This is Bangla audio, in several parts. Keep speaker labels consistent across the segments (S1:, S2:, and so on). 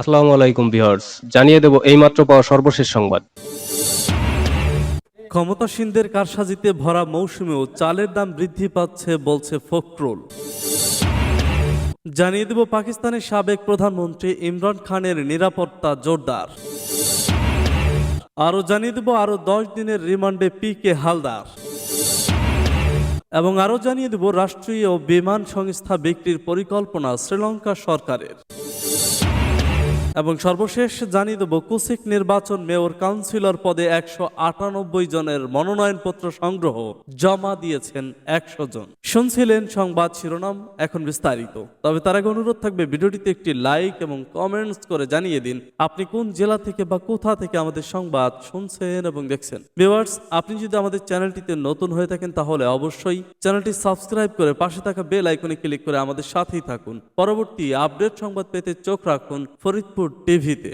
S1: আসসালামু আলাইকুম ভিউয়ার্স, জানিয়ে দেব এইমাত্র পাওয়া সর্বশেষ সংবাদ।
S2: ক্ষমতাসীনদের কারসাজিতে ভরা মৌসুমেও চালের দাম বৃদ্ধি পাচ্ছে বলছে ফখরুল। জানিয়ে দেব পাকিস্তানের সাবেক প্রধানমন্ত্রী ইমরান খানের নিরাপত্তা জোরদার। আরও জানিয়ে দেব আরও দশ দিনের রিমান্ডে পি কে হালদার। এবং আরও জানিয়ে দেব রাষ্ট্রীয় বিমান সংস্থা বিক্রির পরিকল্পনা শ্রীলঙ্কা সরকারের। এবং সর্বশেষ জানিয়ে দেব, কুসিক নির্বাচন মেয়র কাউন্সিলর পদে একশো আটানব্বই জনের মনোনয়নপত্র সংগ্রহ জমা দিয়েছেন একশো জন। শুনছিলেন সংবাদ শিরোনাম, এখন বিস্তারিত। তবে তার আগে অনুরোধ থাকবে, ভিডিওটিতে একটি লাইক এবং কমেন্টস করে জানিয়ে দিন, আপনি কোন জেলা থেকে বা কোথা থেকে আমাদের সংবাদ শুনছেন এবং দেখছেন। ভিউয়ার্স, আপনি যদি আমাদের চ্যানেলটিতে নতুন হয়ে থাকেন, তাহলে অবশ্যই চ্যানেলটি সাবস্ক্রাইব করে পাশে থাকা বেল আইকনে ক্লিক করে আমাদের সাথেই থাকুন। পরবর্তী আপডেট সংবাদ পেতে চোখ রাখুন ফরিদপুর টিভিতে।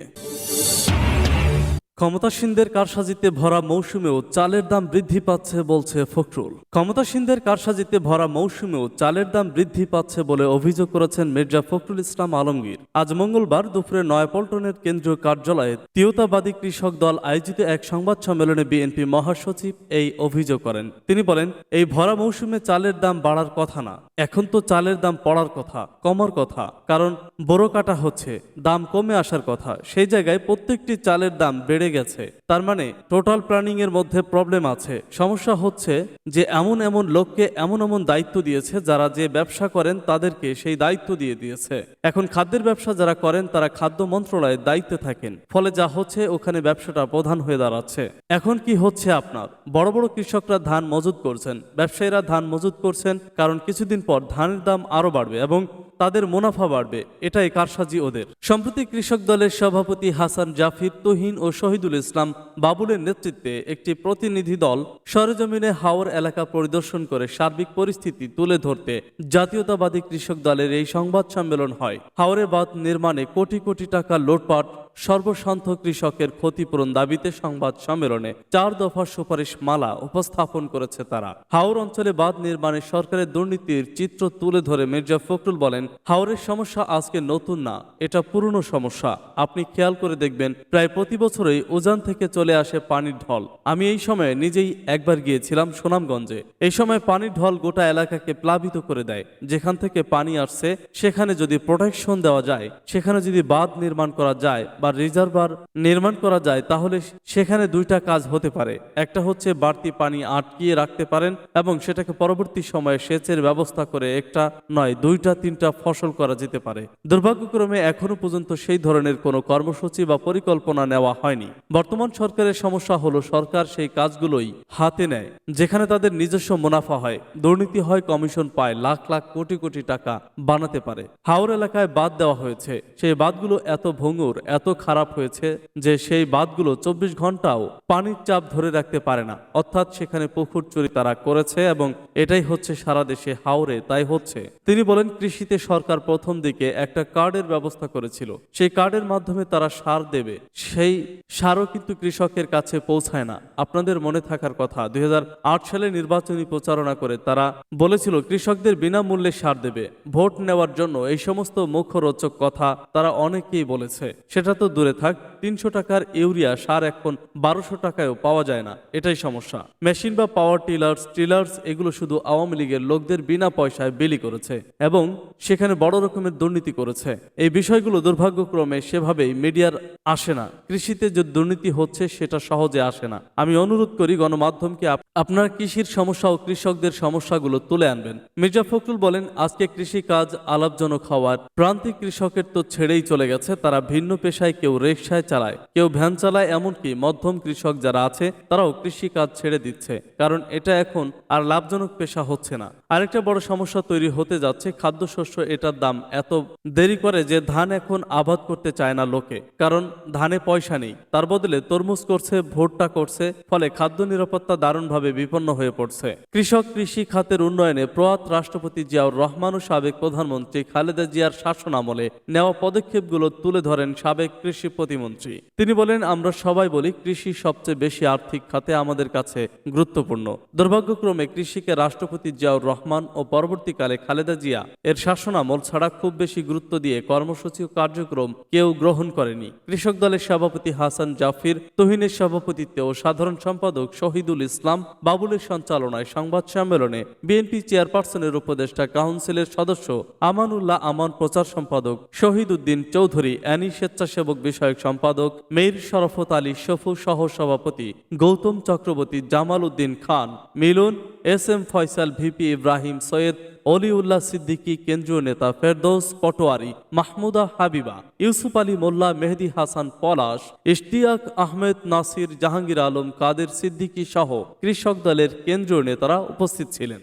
S2: ক্ষমতাসীনদের কারসাজিতে ভরা মৌসুমেও চালের দাম বৃদ্ধি পাচ্ছে বলছে ফখরুল। ক্ষমতাসীনদের কারসাজিতে ভরা মৌসুমেও চালের দাম বৃদ্ধি পাচ্ছে বলে অভিযোগ করেছেন মির্জা ফখরুল ইসলাম আলমগীর। আজ মঙ্গলবার দুপুরে নয়াপল্টনের কেন্দ্রীয় কার্যালয়ে তিয়তাবাদী কৃষক দল আয়োজিত এক সংবাদ সম্মেলনে বিএনপি মহাসচিব এই অভিযোগ করেন। তিনি বলেন, এই ভরা মৌসুমে চালের দাম বাড়ার কথা না। এখন তো চালের দাম পড়ার কথা, কমার কথা, কারণ বড় কাটা হচ্ছে, দাম কমে আসার কথা। সেই জায়গায় প্রত্যেকটি চালের দাম বেড়ে গেছে। তার মানে টোটাল প্ল্যানিং এর মধ্যে প্রবলেম আছে। সমস্যা হচ্ছে যে এমন এমন লোককে এমন এমন দায়িত্ব দিয়েছে যারা যে ব্যবসা করেন তাদেরকে সেই দায়িত্ব দিয়ে দিয়েছে। এখন খাদ্যের ব্যবসা যারা করেন তারা খাদ্য মন্ত্রণালয়ের দায়িত্বে থাকেন। ফলে যা হচ্ছে ওখানে ব্যবসাটা প্রধান হয়ে দাঁড়াচ্ছে। এখন কি হচ্ছে আপনার? বড় বড় কৃষকরা ধান মজুত করছেন। ব্যবসায়ীরা ধান মজুত করছেন কারণ কিছুদিন পর ধানের দাম আরও বাড়বে এবং তাদের মুনাফা বাড়বে, এটাই কারসাজি ওদের। সম্প্রতি কৃষক দলের সভাপতি হাসান জাফির, তুহিন ও শহীদুল ইসলাম বাবুলের নেতৃত্বে একটি প্রতিনিধি দল সরেজমিনে হাওর এলাকা পরিদর্শন করে সার্বিক পরিস্থিতি তুলে ধরতে জাতীয়তাবাদী কৃষক দলের এই সংবাদ সম্মেলন হয়। হাওরে বাঁধ নির্মাণে কোটি কোটি টাকা লোটপাট সর্বশান্ত কৃষকের ক্ষতিপূরণ দাবিতে সংবাদ সম্মেলনে চার দফার সুপারিশ মালা উপস্থাপন করেছে তারা। হাওর অঞ্চলে বাঁধ নির্মাণে সরকারের দুর্নীতির চিত্র তুলে ধরে মির্জা ফখরুল বলেন, হাওরের সমস্যা আজকে নতুন না, এটা পুরনো সমস্যা। আপনি খেয়াল করে দেখবেন, প্রায় প্রতি বছরই উজান থেকে চলে আসে পানির ঢল। আমি এই সময়ে নিজেই একবার গিয়েছিলাম সুনামগঞ্জে। এই সময় পানির ঢল গোটা এলাকাকে প্লাবিত করে দেয়। যেখান থেকে পানি আসছে, সেখানে যদি প্রোটেকশন দেওয়া যায়, সেখানে যদি বাঁধ নির্মাণ করা যায় বা রিজার্ভার নির্মাণ করা যায়, তাহলে সেখানে দুইটা কাজ হতে পারে। একটা হচ্ছে বাড়তি পানি আটকিয়ে রাখতে পারেন এবং সেটাকে পরবর্তী সময়ে সেচের ব্যবস্থা করে একটা নয়, দুইটা, তিনটা ফসল করা যেতে পারে। দুর্ভাগ্যক্রমে এখনও পর্যন্ত সেই ধরনের কোনো কর্মসূচি বা পরিকল্পনা নেওয়া হয়নি। বর্তমান সরকারের সমস্যা হলো সরকার সেই কাজগুলোই হাতে নেয়, যেখানে তাদের নিজস্ব মুনাফা হয়। দুর্নীতি হয়, কমিশন পায়, লাখ লাখ কোটি কোটি টাকা বানাতে পারে। হাওর এলাকায় বাদ দেওয়া হয়েছে। সেই বাঁধগুলো এত ভঙ্গুর, এত খারাপ হয়েছে যে সেই বাঁধগুলো চব্বিশ ঘন্টাও পানির চাপ ধরে রাখতে পারে না। অর্থাৎ সেখানে পুকুর চুরি তারা করেছে এবং এটাই হচ্ছে সারা দেশে হাওরে, তাই হচ্ছে। তিনি বলেন, কৃষিতে সরকার প্রথম দিকে একটা কার্ডের ব্যবস্থা করেছিল। সেই কার্ডের মাধ্যমে তারা সার দেবে। সেই সারও কিন্তু কৃষকের কাছে পৌঁছায় না। আপনাদের মনে থাকার কথা, দুই হাজার আট সালে নির্বাচনী প্রচারণা করে তারা বলেছিল, কৃষকদের বিনামূল্যে সার দেবে। ভোট নেওয়ার জন্য এই সমস্ত মুখরোচক কথা তারা অনেকেই বলেছে। সেটা তো দূরে থাক, তিনশো টাকার ইউরিয়া সার এখন বারোশো টাকায়ও পাওয়া যায় না। এটাই সমস্যা। মেশিন বা পাওয়ার টিলার্স টিলার্স এগুলো শুধু আওয়ামী লীগের লোকদের বিনা পয়সায় বিলি করেছে এবং সেখানে বড় রকমের দুর্নীতি করেছে। এই বিষয়গুলো দুর্ভাগ্যক্রমে সেভাবেই মিডিয়ার আসে না। কৃষিতে যে দুর্নীতি হচ্ছে, সেটা সহজে আসে না। আমি অনুরোধ করি গণমাধ্যমকে আপনার কৃষির সমস্যা ও কৃষকদের সমস্যাগুলো তুলে আনবেন। মির্জা ফখরুল বলেন, আজকে কৃষি কাজ আলাপজনক হওয়ার প্রান্তিক কৃষকের তো ছেড়েই চলে গেছে, তারা ভিন্ন পেশায় কেউ রিক্সায় চালায়, কেউ ভ্যান চালায়, এমনকি মধ্যম কৃষক যারা আছে, তারাও কৃষি কাজ ছেড়ে দিচ্ছে, কারণ এটা এখন আর লাভজনক পেশা হচ্ছে না। আরেকটা বড় সমস্যা তৈরি হতে যাচ্ছে, খাদ্যশস্য এটার দাম এত দেরি করে যে ধান এখন আবাদ করতে চায় না লোকে, কারণ ধানে পয়সা নেই। তার বদলে তরমুজ করছে, ভুট্টা করছে, ফলে খাদ্য নিরাপত্তা দারুণভাবে বিপন্ন হয়ে পড়ছে। কৃষক কৃষি খাতের উন্নয়নে প্রয়াত রাষ্ট্রপতি জিয়াউর রহমান ও সাবেক প্রধানমন্ত্রী খালেদা জিয়ার শাসন আমলে নেওয়া পদক্ষেপগুলো তুলে ধরেন সাবেক কৃষি প্রতিমন্ত্রী। তিনি বলেন, আমরা সবাই বলি, কৃষি সবচেয়ে বেশি আর্থিক খাতে আমাদের কাছে গুরুত্বপূর্ণ। দুর্ভাগ্যক্রমে কৃষিকে রাষ্ট্রপতি জিয়াউর রহমান ও পরবর্তীকালে খালেদা জিয়া এর শাসনামল ছাড়া খুব বেশি গুরুত্ব দিয়ে কর্মসূচি ও কার্যক্রম কেউ গ্রহণ করেনি। কৃষক দলের সভাপতি হাসান জাফির, তহিনের সভাপতিত্বে ও সাধারণ সম্পাদক শহীদুল ইসলাম, বাবুলের সঞ্চালনায় সংবাদ সম্মেলনে বিএনপি চেয়ারপারসনের উপদেষ্টা কাউন্সিলের সদস্য আমানুল্লাহ আমান প্রচার সম্পাদক শহীদ উদ্দিন চৌধুরী, অ্যানি স্বেচ্ছাসেবক বিষয়ক সম্পাদক মেইর শরফত আলী শফু সহ সভাপতি Gautam Chakraborty Jamal Uddin Khan, Milan S M Faisal VP Ibrahim Syed Oliullah Siddiqui কেন্দ্রীয় নেতা ফেরদৌস পটোয়ারি, মাহমুদা হাবিবা, ইউসুফ আলী মোল্লা, মেহেদি হাসান পলাশ, ইশতিয়াক আহমেদ নাসির জাহাঙ্গীর আলম কাদের সিদ্দিকী সহ কৃষক দলের কেন্দ্রীয় নেতারা উপস্থিত ছিলেন।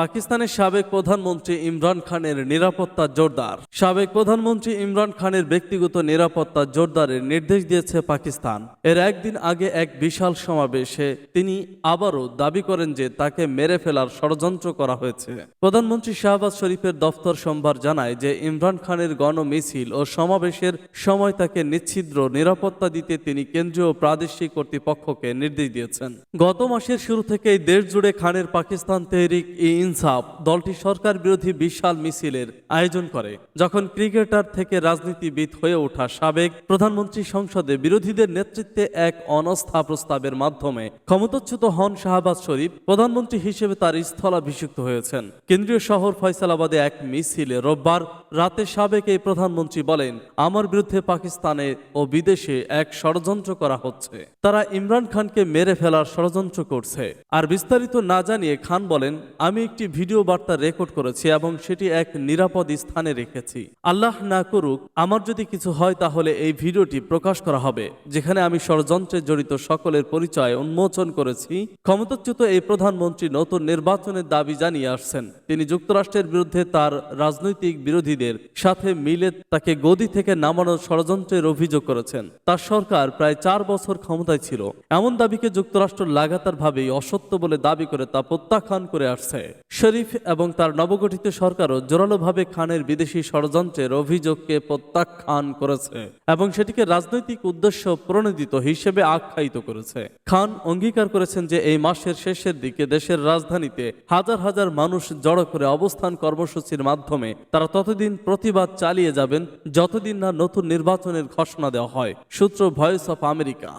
S2: পাকিস্তানের সাবেক প্রধানমন্ত্রী ইমরান খানের নিরাপত্তা জোরদার। সাবেক প্রধানমন্ত্রী ইমরান খানের ব্যক্তিগত নিরাপত্তা জোরদারের নির্দেশ দিয়েছে পাকিস্তান। এর একদিন আগে এক বিশাল সমাবেশে তিনি আবারও দাবি করেন যে তাকে মেরে ফেলার ষড়যন্ত্র করা হয়েছে। প্রধানমন্ত্রী শাহবাজ শরীফের দফতর সোমবার জানায় যে ইমরান খানের গণ মিছিল ও সমাবেশের সময় তাকে নিচ্ছিদ্র নিরাপত্তা দিতে তিনি কেন্দ্রীয় প্রাদেশিক কর্তৃপক্ষকে নির্দেশ দিয়েছেন। গত মাসের শুরু থেকেই দেশ জুড়ে খানের পাকিস্তান তেহরিক ই ইনসাফ দলটি সরকার বিরোধী বিশাল মিছিলের আয়োজন করে। যখন ক্রিকেটার থেকে রাজনীতিবিদ হয়ে ওঠা সাবেক প্রধানমন্ত্রী সংসদে বিরোধীদের নেতৃত্বে এক অনস্থা প্রস্তাবের মাধ্যমে ক্ষমতাচ্যুত হন শাহবাজ শরীফ, প্রধানমন্ত্রী হিসেবে তার স্থলাভিষিক্ত হয়েছেন। কেন্দ্রীয় শহর ফয়সালাবাদে এক মিছিলে রোববার রাতে সাবেক এই প্রধানমন্ত্রী বলেন, আমার বিরুদ্ধে পাকিস্তানে ও বিদেশে এক ষড়যন্ত্র করা হচ্ছে। তারা ইমরান খানকে মেরে ফেলার ষড়যন্ত্র করছে। আর বিস্তারিত না জানিয়ে খান বলেন, আমি একটি ভিডিও বার্তা রেকর্ড করেছি এবং সেটি এক নিরাপদ স্থানে রেখেছি। আল্লাহ না করুক, আমার যদি কিছু হয় তাহলে এই ভিডিওটি প্রকাশ করা হবে, যেখানে আমি ষড়যন্ত্রে জড়িত সকলের পরিচয় উন্মোচন করেছি। ক্ষমতাচ্যুত এই প্রধানমন্ত্রী নতুন নির্বাচনের দাবি জানিয়ে আসছেন। তিনি যুক্তরাষ্ট্রের বিরুদ্ধে তার রাজনৈতিক বিরোধীদের সাথে মিলে তাকে গদি থেকে নামানোর ষড়যন্ত্রের অভিযোগ করেছেন। তার সরকার প্রায় চার বছর ক্ষমতায় ছিল। এমন দাবিকে যুক্তরাষ্ট্র লাগাতারভাবেই অসত্য বলে দাবি করে তা প্রত্যাখ্যান করে আসছে। শরীফ এবং তার নবগঠিত সরকারও জোরালোভাবে খানের বিদেশি ষড়যন্ত্রের অভিযোগকে প্রত্যাখ্যান করেছে এবং সেটিকে রাজনৈতিক উদ্দেশ্য প্রণোদিত হিসেবে আখ্যায়িত করেছে। খান অঙ্গীকার করেছেন যে এই মাসের শেষের দিকে দেশের রাজধানীতে হাজার হাজার মানুষ জড়ো করে অবস্থান কর্মসূচির মাধ্যমে তারা ততদিন প্রতিবাদ চালিয়ে যাবেন, যতদিন না নতুন নির্বাচনের ঘোষণা দেওয়া হয়। সূত্র ভয়েস অফ আমেরিকা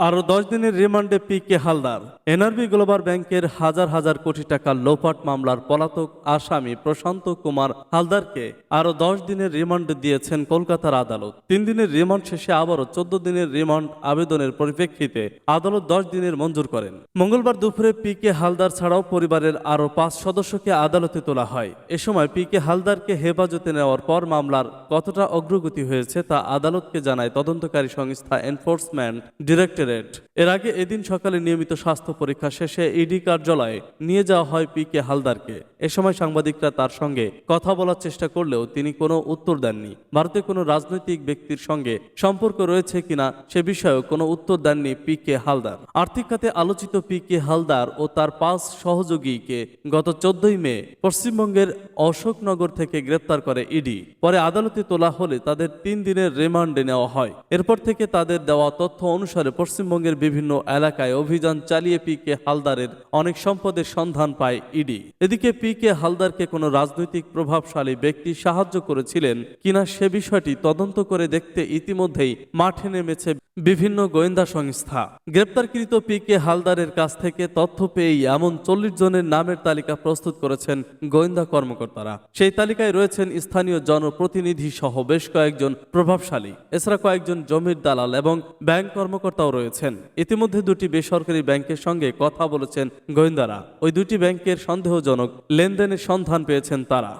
S2: আরও দশ দিনের রিমান্ডে P K Haldar. NRB global ব্যাংকের হাজার হাজার কোটি টাকার লোপাট মামলার পলাতক আসামি প্রশান্ত কুমার হালদারকে আরও দশ দিনের রিমান্ড দিয়েছেন কলকাতার আদালত। তিন দিনের রিমান্ড শেষে আবারও চোদ্দ দিনের রিমান্ড আবেদনের পরিপ্রেক্ষিতে আদালত দশ দিনের মঞ্জুর করেন। মঙ্গলবার দুপুরে পি কে হালদার ছাড়াও পরিবারের আরও পাঁচ সদস্যকে আদালতে তোলা হয়। এ সময় পি কে হালদারকে হেফাজতে নেওয়ার পর মামলার কতটা অগ্রগতি হয়েছে তা আদালতকে জানায় তদন্তকারী সংস্থা এনফোর্সমেন্ট ডিরেক্টরেট এর আগে এদিন সকালে নিয়মিত স্বাস্থ্য পরীক্ষা শেষে ইডি কার্যালয়ে নিয়ে যাওয়া হয় পি কে হালদারকে। এ সময় সাংবাদিকরা তার সঙ্গে কথা বলার চেষ্টা করলেও তিনি কোনো উত্তর দেননি। ভারতে কোনো রাজনৈতিক ব্যক্তির সঙ্গে সম্পর্ক রয়েছে কিনা সে বিষয়েও কোনো উত্তর দেননি পি কে হালদার। আর্থিক খাতে আলোচিত পি কে হালদার ও তার পাঁচ সহযোগীকে গত চোদ্দই মে পশ্চিমবঙ্গের অশোকনগর থেকে গ্রেপ্তার করে ইডি। পরে আদালতে তোলা হলে তাদের তিন দিনের রিমান্ডে নেওয়া হয়। এরপর থেকে তাদের দেওয়া তথ্য অনুসারে পশ্চিমবঙ্গের বিভিন্ন এলাকায় অভিযান চালিয়ে পি কে হালদারের অনেক সম্পদের সন্ধান পায় ইডি এদিকে পি কে হালদারকে কোনো রাজনৈতিক প্রভাবশালী ব্যক্তি সাহায্য করেছিলেন কিনা সে বিষয়টি তদন্ত করে দেখতে ইতিমধ্যেই মাঠে নেমেছে বিভিন্ন গোয়েন্দা সংস্থা। গ্রেপ্তারকৃত পি কে হালদারের কাছ থেকে তথ্য পেয়েই এমন চল্লিশ জনের নামের তালিকা প্রস্তুত করেছেন গোয়েন্দা কর্মকর্তারা। সেই তালিকায় রয়েছেন স্থানীয় জনপ্রতিনিধি সহ বেশ কয়েকজন প্রভাবশালী, এছাড়া কয়েকজন জমির দালাল এবং ব্যাংক কর্মকর্তাও রয়েছেন। ইতিমধ্যে দুটি বেসরকারি ব্যাংকের সঙ্গে কথা বলেছেন গোয়েন্দারা। ওই দুটি ব্যাংকের সন্দেহজনক লেনদেনের সন্ধান পেয়েছেন তারা।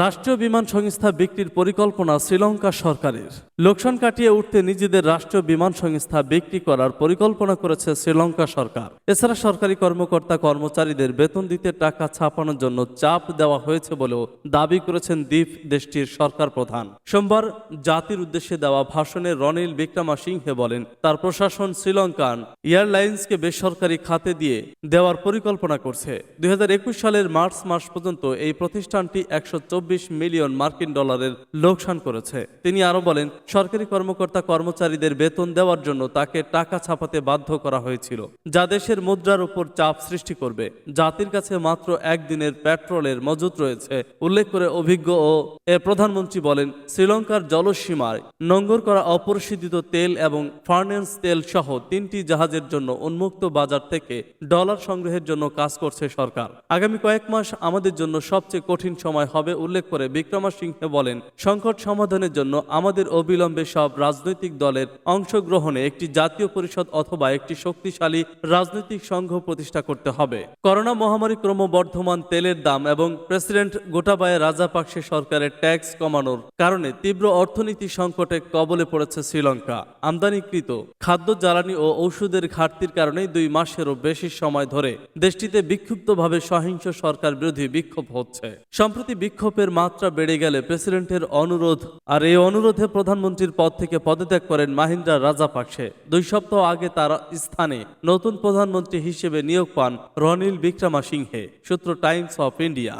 S2: রাষ্ট্রীয় বিমান সংস্থা বিক্রির পরিকল্পনা শ্রীলঙ্কা সরকারের। লোকসান কাটিয়ে উঠতে নিজেদের রাষ্ট্রীয় বিমান সংস্থা বিক্রি করার পরিকল্পনা করেছে শ্রীলঙ্কা সরকার। এছাড়া সরকারি কর্মকর্তা কর্মচারীদের বেতন দিতে টাকা ছাপানোর জন্য চাপ দেওয়া হয়েছে বলেও দাবি করেছেন দ্বীপ দেশটির সরকার প্রধান। সোমবার জাতির উদ্দেশ্যে দেওয়া ভাষণে রনিল বিক্রমা সিংহে বলেন, তার প্রশাসন শ্রীলঙ্কান এয়ারলাইন্সকে বেসরকারি খাতে দিয়ে দেওয়ার পরিকল্পনা করছে। দুই হাজার একুশ সালের মার্চ মাস পর্যন্ত এই প্রতিষ্ঠানটি একশো চব্বিশ মিলিয়ন মার্কিন ডলারের লোকসান করেছে। তিনি আরও বলেন, সরকারি কর্মকর্তা কর্মচারীদের বেতন দেওয়ার জন্য তাকে টাকা ছাপাতে বাধ্য করা হয়েছিল, যা দেশের মুদ্রার উপর চাপ সৃষ্টি করবে। জাতির কাছে মাত্র একদিনের পেট্রোলের মজুত রয়েছে, উল্লেখ করে অভিজ্ঞ ও এ প্রধানমন্ত্রী বলেন, শ্রীলঙ্কার জলসীমায় নোঙ্গর করা অপরিশোধিত তেল এবং ফার্নেন্স তেল সহ তিনটি জাহাজের জন্য উন্মুক্ত বাজার থেকে ডলার সংগ্রহের জন্য কাজ করছে সরকার। আগামী কয়েক মাস আমাদের জন্য সবচেয়ে কঠিন সময় হবে, উল্লেখ করে বিক্রমাসিংহে বলেন, সংকট সমাধানের জন্য আমাদের অবিলম্বে সব রাজনৈতিক দলের অংশগ্রহণে একটি জাতীয় পরিষদ অথবা একটি শক্তিশালী রাজনৈতিক সংঘ প্রতিষ্ঠা করতে হবে। করোনা মহামারী ক্রমবর্ধমান তেলের দাম এবং প্রেসিডেন্ট গোটাবায়ে রাজাপাকসে সরকারের ট্যাক্স কমানোর কারণে তীব্র অর্থনীতি সংকটে কবলে পড়েছে শ্রীলঙ্কা। আমদানিকৃত খাদ্য, জ্বালানি ও ঔষধের ঘাটতির কারণে দুই মাসেরও বেশি সময় ধরে দেশটিতে বিক্ষুব্ধভাবে সহিংস সরকার বিরোধী বিক্ষোভ হচ্ছে। সম্প্রতি বিক্ষোভের মাত্রা বেড়ে গেলে প্রেসিডেন্টের অনুরোধ। আর এই অনুরোধে প্রধানমন্ত্রীর পদ থেকে পদত্যাগ করেন মাহিন্দ্রা রাজাপাকসে। দুই সপ্তাহ আগে তার স্থানে নতুন প্রধানমন্ত্রী হিসেবে নিয়োগ পান রনিল বিক্রমাসিংহে, সূত্র টাইমস অফ ইন্ডিয়া।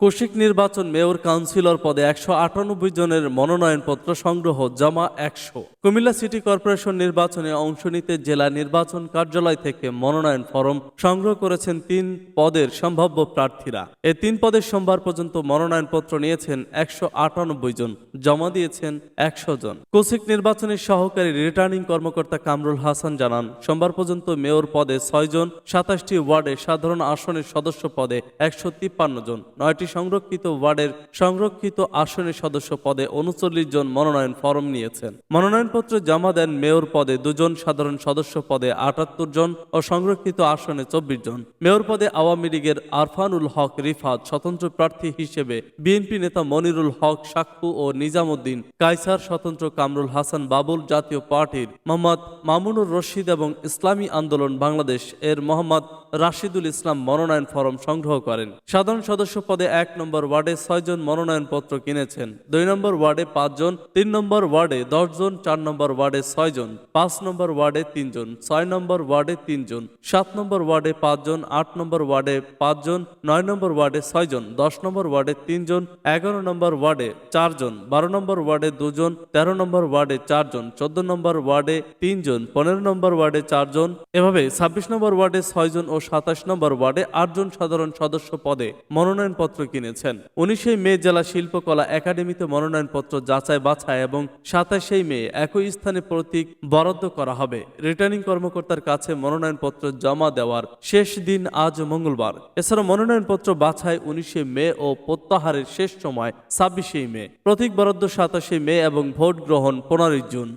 S2: কৌশিক নির্বাচন মেয়র কাউন্সিলর পদে একশো আটানব্বই জনের মনোনয়নপত্র সংগ্রহ জমা একশো। কুমিল্লা সিটি কর্পোরেশন নির্বাচনে অংশ নিতে জেলা নির্বাচন কার্যালয় থেকে মনোনয়ন ফরম সংগ্রহ করেছেন তিন পদের সম্ভাব্য প্রার্থীরা। এ তিন পদের সোমবার পর্যন্ত মনোনয়নপত্র নিয়েছেন একশো আটানব্বই জন, জমা দিয়েছেন একশো জন। কৌশিক নির্বাচনের সহকারী রিটার্নিং কর্মকর্তা কামরুল হাসান জানান, সোমবার পর্যন্ত মেয়র পদে ছয় জন, সাতাশটি ওয়ার্ডে সাধারণ আসনের সদস্য পদে একশো তিপ্পান্ন জন, নয়টি সংরক্ষিত ওয়ার্ডের সংরক্ষিত আসনের সদস্য পদে উনচল্লিশ জন মনোনয়ন ফরম নিয়েছেন। মনোনয়নপত্র জমা দেন মেয়র পদে দুজন, সাধারণ সদস্য পদে আটাত্তর জন ও সংরক্ষিত আসনে চব্বিশ জন। মেয়র পদে আওয়ামী লীগের আরফানুল হক রিফাত স্বতন্ত্র প্রার্থী হিসেবে বিএনপি নেতা মনিরুল হক সাক্কু ও নিজামুদ্দিন কাইসার স্বতন্ত্র কামরুল হাসান বাবুল জাতীয় পার্টির মোহাম্মদ মামুনুর রশিদ এবং ইসলামী আন্দোলন বাংলাদেশ এর মোহাম্মদ রাশিদুল ইসলাম মনোনয়ন ফরম সংগ্রহ করেন সাধারণ সদস্য পদে এক নম্বর ওয়ার্ডে ছয়জন মনোনয়নপত্র কিনেছেন দুই নম্বর ওয়ার্ডে পাঁচজন তিন নম্বর ওয়ার্ডে দশজন চার নম্বর ওয়ার্ডে ছয়জন পাঁচ নম্বর ওয়ার্ডে তিনজন ছয় নম্বর ওয়ার্ডে তিনজন সাত নম্বর ওয়ার্ডে পাঁচজন আট নম্বর ওয়ার্ডে পাঁচজন নয় নম্বর ওয়ার্ডে ছয়জন দশ নম্বর ওয়ার্ডে তিনজন এগারো নম্বর ওয়ার্ডে চারজন বারো নম্বর ওয়ার্ডে দুজন তেরো নম্বর ওয়ার্ডে চারজন চোদ্দ নম্বর ওয়ার্ডে তিনজন পনেরো নম্বর ওয়ার্ডে চারজন এভাবে ছাব্বিশ নম্বর ওয়ার্ডে ছয়জন ও সাতাশ নম্বর ওয়ার্ডে আটজন সাধারণ সদস্য পদে মনোনয়নপত্র কিনেছেন। উনিশে মে জেলা শিল্পকলা একাডেমিতে মনোনয়নপত্র যাচাই বাছাই এবং সাতাশে মে একই স্থানে প্রতীক বরাদ্দ করা হবে। রিটার্নিং কর্মকর্তার কাছে মনোনয়নপত্র জমা দেওয়ার শেষ দিন আজ মঙ্গলবার। এছাড়া মনোনয়নপত্র বাছাই উনিশে মে ও প্রত্যাহারের শেষ সময় ছাব্বিশে মে। প্রতীক বরাদ্দ সাতাশে মে এবং ভোট গ্রহণ পনেরোই জুন।